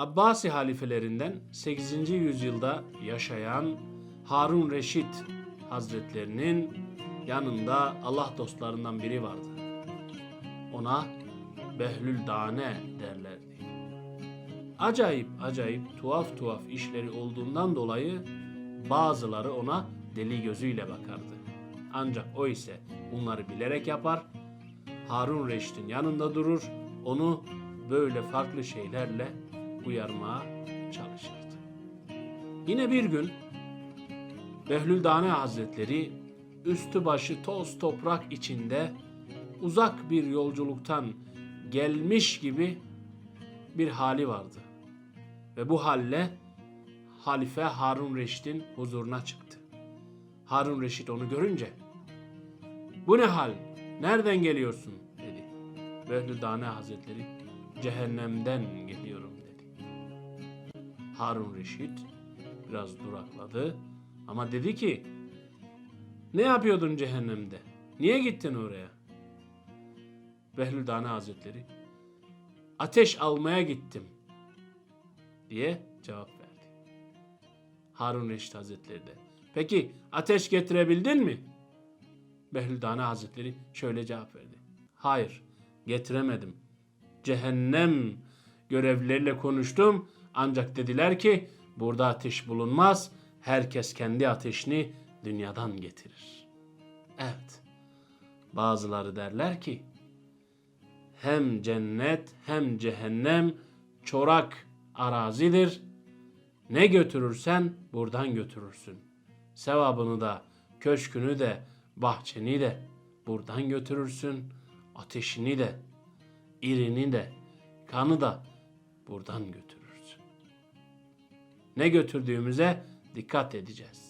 Abbasi halifelerinden 8. yüzyılda yaşayan Harun Reşit Hazretlerinin yanında Allah dostlarından biri vardı. Ona Behlül Dane derlerdi. Acayip acayip tuhaf tuhaf işleri olduğundan dolayı bazıları ona deli gözüyle bakardı. Ancak o ise bunları bilerek yapar. Harun Reşit'in yanında durur, onu böyle farklı şeylerle uyarmaya çalışırdı. Yine bir gün Behlül Dane Hazretleri üstü başı toz toprak içinde uzak bir yolculuktan gelmiş gibi bir hali vardı. Ve bu halle Halife Harun Reşit'in huzuruna çıktı. Harun Reşit onu görünce bu ne hal? Nereden geliyorsun? dedi. Behlül Dane Hazretleri cehennemden geliyorum. Harun Reşit biraz durakladı ama dedi ki ne yapıyordun cehennemde? Niye gittin oraya? Behlül Dane Hazretleri ateş almaya gittim diye cevap verdi. Harun Reşit Hazretleri de peki ateş getirebildin mi? Behlül Dane Hazretleri şöyle cevap verdi. Hayır getiremedim. Cehennem görevlileriyle konuştum ancak dediler ki burada ateş bulunmaz. Herkes kendi ateşini dünyadan getirir. Evet. Bazıları derler ki hem cennet hem cehennem çorak arazidir. Ne götürürsen buradan götürürsün. Sevabını da, köşkünü de, bahçeni de buradan götürürsün. Ateşini de, irini de, kanı da buradan götürürsün. Ne götürdüğümüze dikkat edeceğiz.